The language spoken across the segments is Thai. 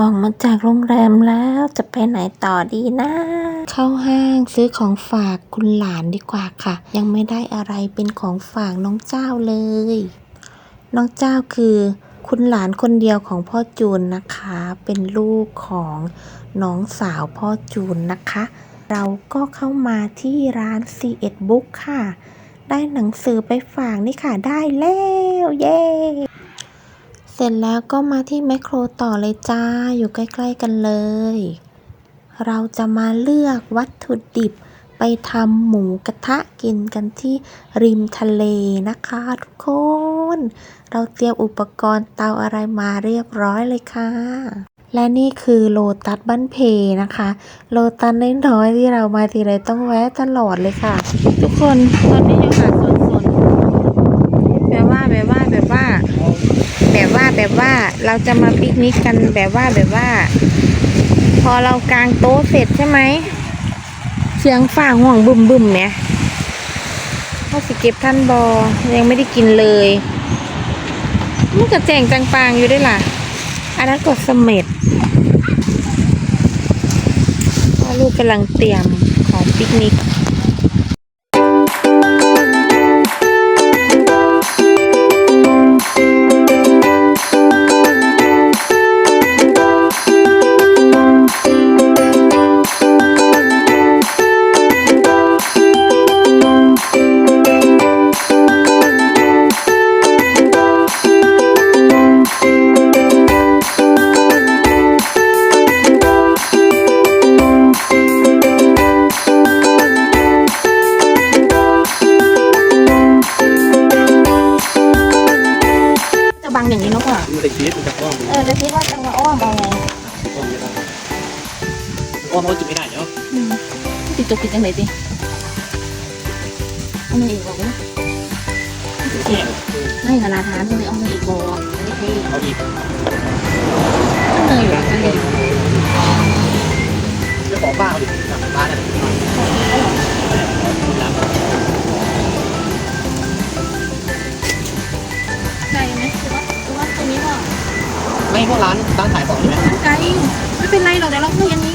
ออกมาจากโรงแรมแล้วจะไปไหนต่อดีนะ เข้าห้างซื้อของฝากคุณหลานดีกว่าค่ะ ยังไม่ได้อะไรเป็นของฝากน้องเจ้าเลย น้องเจ้าคือคุณหลานคนเดียวของพ่อจูนนะคะ เป็นลูกของน้องสาวพ่อจูนนะคะ เราก็เข้ามาที่ร้าน c ีเอ็ดบุ๊กค่ะ ได้หนังสือไปฝากนี่ค่ะได้แล้ว เย้ เสร็จแล้วก็มาที่แมคโครต่อเลยจ้า อยู่ใกล้ ๆ กันเลย เราจะมาเลือกวัตถุดิบไปทำหมูกระทะกินกันที่ริมทะเลนะคะทุกคน เราเตรียมอุปกรณ์เตาอะไรมาเรียบร้อยเลยค่ะ และนี่คือโลตัสบ้านเพนะคะ โลตัสน้อยๆที่เรามาทีไรต้องแวะตลอดเลยค่ะ ทุกคนตอนนี้อยู่หาดสนแบบว่าแบบว่าแบบว่าแบบว่า แบบว่าเราจะมาปิกนิกกันแบบว่าแบบว่า พอเรากางโต๊ะเสร็จใช่ไหมเสียงฝ่าห่วงบึมบึมเนี่ยเขาสิเก็บท่านบอยังไม่ได้กินเลยมันก็แจงจังปางอยู่ด้วยล่ะ อันนั้นก็เสม็ดพ่อลูกกำลังเตรียมของปิกนิก ติดจกติดจังไหนดิเอามาอีกบอกว่าเนี่ยไม่ขนาดฐานเลยเอามาอีกบอกไม่ใช่เอาอีกเนยอยู่กันเลยจ้าของบ้านเอาดิกลับบ้านนั่นแหละน้ำไกลไหมคือว่าคือว่าตรงนี้ก็ไม่พวกร้านร้านขายของใช่ไหมไกลไม่เป็นไรหรอกเดี๋ยวเราคุยอันนี้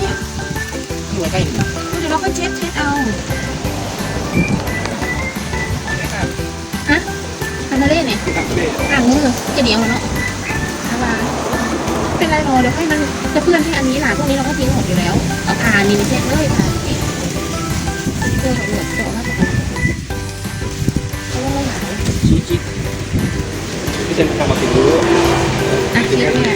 อยู่ใกล้ เราก็เช็ดเช็ดเอาฮะทำมาเล่นเนี่ยอ่างมือจะเหนียวเนาะเอามาเป็นไรหรอเดี๋ยวให้มันจะเพื่อนที่อันนี้ล่ะพวกนี้เราก็ทิ้งหมดอยู่แล้วเอาผ่านี่ไปเช็ดเลยผ่านี่เพื่อของเหลือโตมากกว่าเขาเรียกว่าอะไรชี้ชี้ที่เซ็นทำมาถึงรู้อะเช็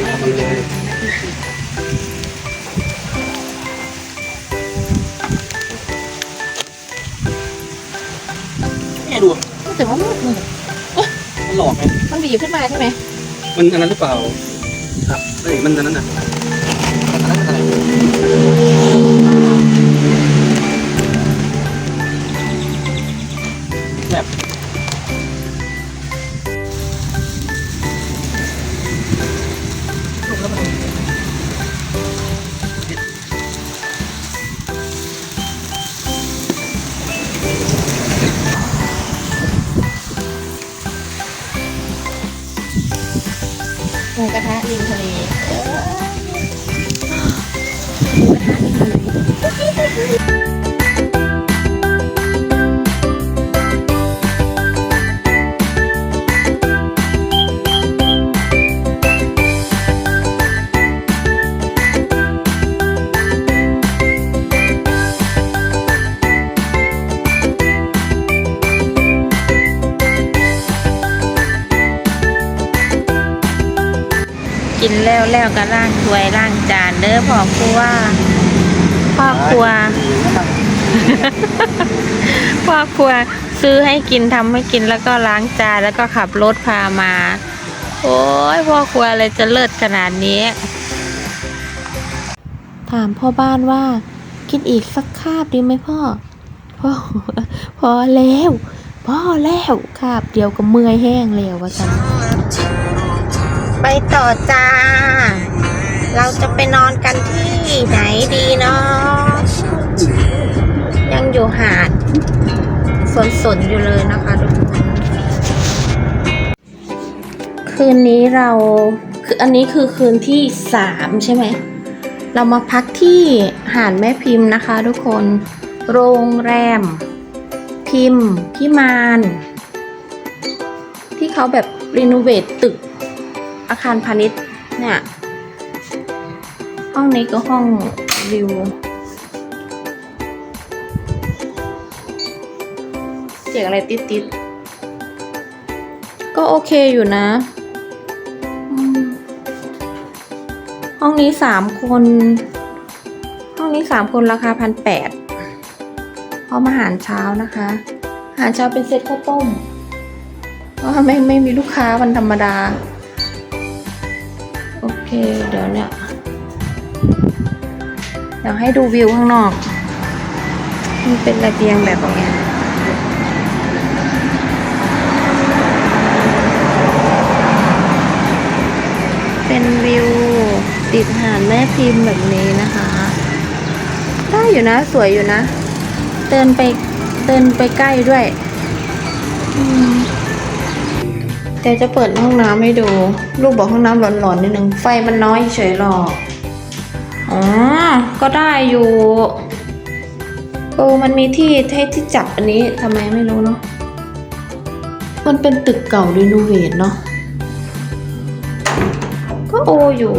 มันมันหลอกไหมมันบีบขึ้นมาใช่ไหมมันอันนั้นหรือเปล่า ครับเฮ้ยมันอันนั้นน่ะ กระทะริมทะเลกินแล้ แล้วก็ล้างถ้วยล้างจานเด้อพ่อครัวพ่อครัว พ่อครัวซื้อให้กินทำให้กินแล้วก็ล้างจานแล้วก็ขับรถพามา โอ้ยพ่อครัวอะไรจะเลิศขนาดนี้ ถามพ่อบ้านว่า กินอีกสักคาบดีไหมพ่อพ่อพอแล้ว พ่อแล้วคาบเดียวก็เมื่อยแห้งแล้วว่าจัน ไปต่อจ้า เราจะไปนอนกันที่ไหนดีเนาะยังอยู่หาดสวนสนอยู่เลยนะคะทุกคน คืนนี้เราคือคืออันนี้คือคืนที่สามใช่ไหม เรามาพักที่หาดแม่พิมพ์นะคะทุกคน โรงแรม พิมพ์พิมาน ที่เขาแบบรีโนเวทตึก อาคารพาณิชย์เนี่ยห้องนี้ก็ห้องวิวเสียงอะไรติดๆก็โอเคอยู่นะ ห้องนี้สามคน ห้องนี้สามคนราคาพันแปดพร้อมอาหารเช้านะคะ อาหารเช้าเป็นเซตข้าวต้ม เพราะไม่ไม่มีลูกค้าวันธรรมดา เค เดี๋ยวเนี่ยอยากให้ดูวิวข้างนอก มันเป็นระเบียงแบบเนี้ยเป็นวิวติดหาดแม่พิมพ์แบบนี้นะคะ ได้อยู่นะสวยอยู่นะ เดินไปเดินไปใกล้ด้วย อืม ดี๋ยวจะเปิดห้องน้ำให้ดูลูกบอกห้องน้ำหลอนๆนิดนึง ไฟมันน้อยเฉยหรอกอ๋อ ก็ได้อยู่เออมันมีที่ให้ที่จับอันนี้ทำไมไม่รู้เนาะ มันเป็นตึกเก่ารีโนเวทเนาะ ก็โออยู่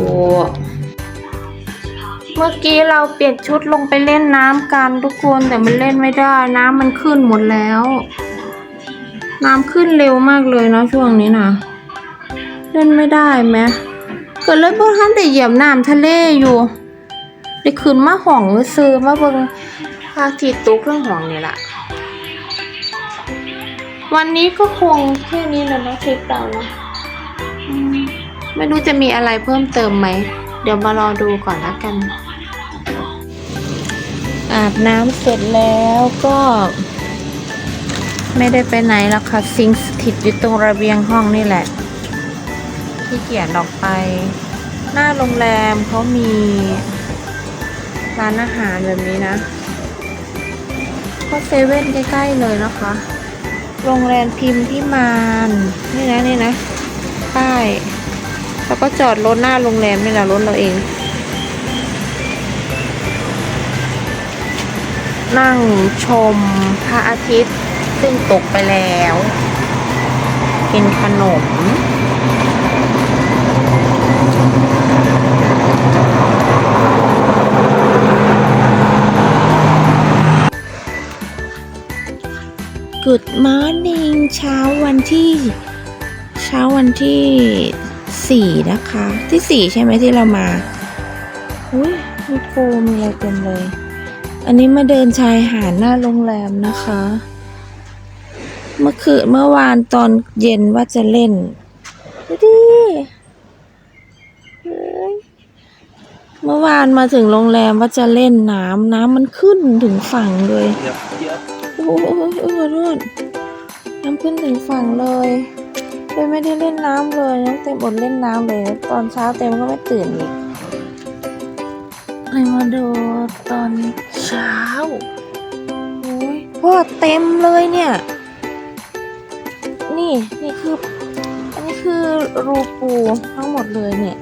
เมื่อกี้เราเปลี่ยนชุดลงไปเล่นน้ำกันทุกคนแต่มันเล่นไม่ได้ น้ำมันขึ้นหมดแล้ว น้ำขึ้นเร็วมากเลยเนาะช่วงนี้นะเล่นไม่ได้ไหมก็เลยพวกท่านแต่เหยียบน้ำทะเลอยู่ได้ขึ้นมาห้องซื้อมาเบิ่งพาทิตย์ตกเครื่องห้องนี่แหละวันนี้ก็คงแค่นี้แหละเนะทริปเรานะไม่รู้จะมีอะไรเพิ่มเติมไหม เดี๋ยวมารอดูก่อนละกัน อาบน้ำเสร็จแล้วก็ ไม่ได้ไปไหนแล้วค่ะซิงค์สถิตอยู่ตรงระเบียงห้องนี่แหละที่เกียจออกไป หน้าโรงแรมเขามีร้านอาหารแบบนี้นะก็เซเว่นใกล้ๆเลยนะคะ โรงแรมพิมพ์ที่มานนี่นะนี่นะป้ายแล้วก็จอดรถหน้าโรงแรมนี่แหละรถเราเอง นั่งชมพระอาทิตย์ ซึ่งตกไปแล้ว กินขนม Good morning เช้าวันที่ เช้าวันที่สี่นะคะ ที่สี่ใช่ไหมที่เรามาอุ้ยมีโฟมมีอะไรเต็มเลย อันนี้มาเดินชายหาดหน้าโรงแรมนะคะ เมื่อคืนเมื่อวานตอนเย็นว่าจะเล่นดูดิเมื่อวานมาถึงโรงแรมว่าจะเล่นน้ำน้ำมันขึ้นถึงฝั่งเลยเดี๋ยวเดี๋ยวโอ้โหโอ้โหโทษน้ำขึ้นถึงฝั่งเลยเลยไม่ได้เล่นน้ำเลยน้องเต็มอดเล่นน้ำเลย ตอนเช้าเต็มก็ไม่ตื่นอีกเลยมาดูตอนเช้าโอ้ยพ่อเต็มเลยเนี่ย นี่นี่คืออันนี้คือรูปูทั้งหมดเลยเนี่ย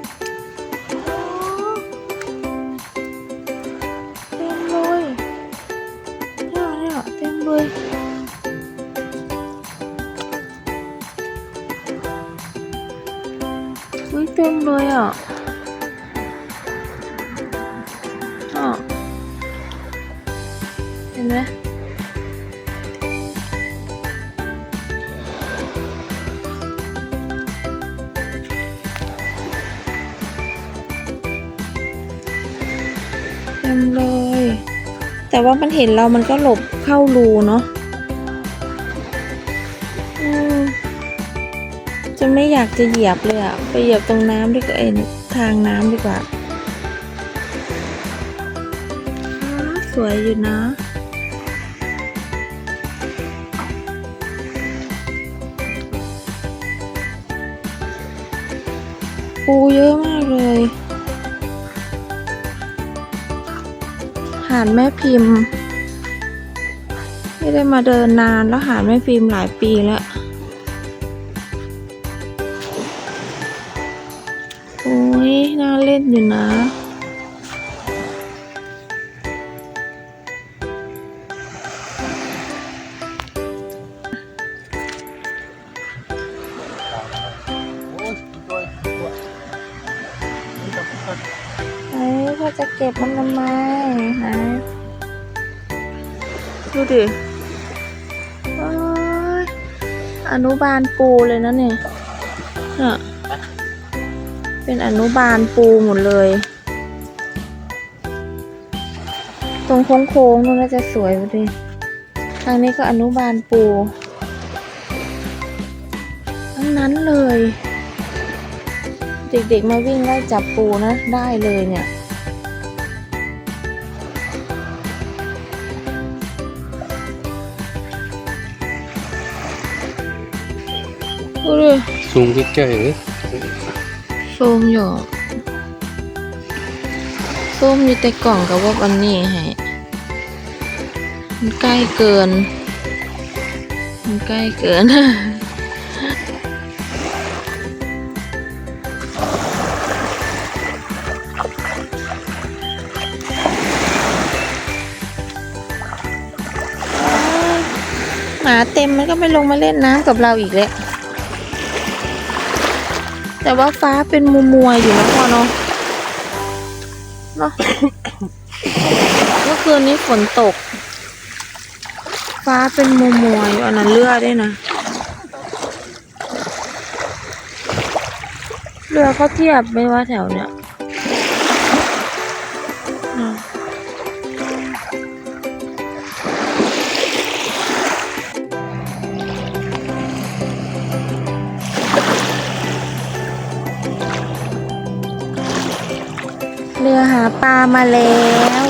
เต็มเลยเนี่ยเนี่ยเต็มเลยอุ้ยเต็มเลยอะอะเห็นไหม แต่ว่ามันเห็นเรามันก็หลบเข้ารูเนาะจะไม่อยากจะเหยียบเลยอะไปเหยียบตรงน้ำดีกว่าเอ็นทางน้ำดีกว่าอ้าสวยอยู่นะปูเยอะมากเลยาดแม่พิมพ์ ไม่ได้มาเดินนานแล้วหาดแม่พิมพ์หลายปีแล้วอุ้ยน่าเล่นอยู่นะ จะเก็บมันทำไมฮะดูดิโอ้ยอนุบาลปูเลยนะเนี่ยน่ะเป็นอนุบาลปูหมดเลย ตรงโค้งๆนู่นน่าจะสวยดูดิทางนี้ก็อนุบาลปูทั้งนั้นเลย เด็กๆมาวิ่งไล่จับปูนะ ได้เลยเนี่ย ดูดิซูมใกล้ๆเลยซูมอยู่ซูมอยู่แต่กล่องกับว่าอันนี้ให้มันใกล้เกิน มันใกล้เกิน หมาเต็มมันก็ไม่ลงมาเล่นน้ำกับเราอีกแล้ว แต่ว่าฟ้าเป็นมัวมัวๆอยู่นะพ่อเนาะเนาะเมื่อคืนนี้ฝนตก ฟ้าเป็นมัวมัวๆอยู่อันนั้นเรือได้วยนะเรือเขาเทียบไม่ว่าแถวเนี้ย เรือหาปลามาแล้ว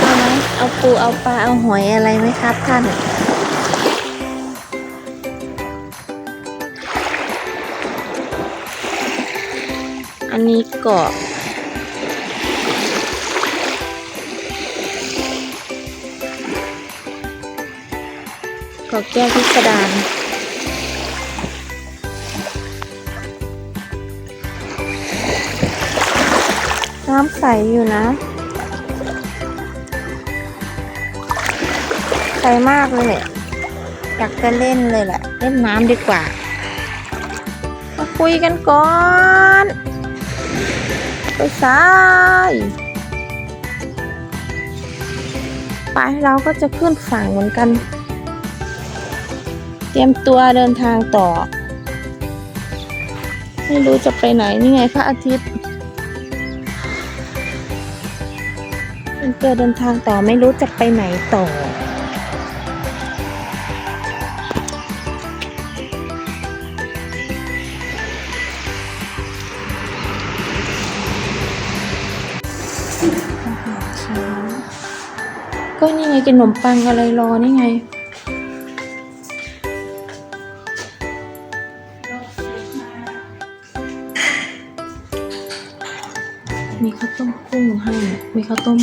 เอาไหมเอาปูเอาปลาเอาหอยอะไรไหมครับท่านอันนี้เกาะเกาะแก้วพิสดาร น้ำใสอยู่นะ ใสมากเลยแหละอยากจะเล่นเลยแหละ เล่นน้ำดีกว่า มาคุยกันก่อน ไปซ้ายไปเราก็จะขึ้นฝั่งเหมือนกัน เตรียมตัวเดินทางต่อ ไม่รู้จะไปไหนนี่ไงพระอาทิตย์ เตรียมตัวเดินทางต่อไม่รู้จะไปไหนต่อ ก็นี่ไงกินขนมปังอะไรรอนี่ไงมีข้าวต้มกุ้งให้ มีข้าวต้ม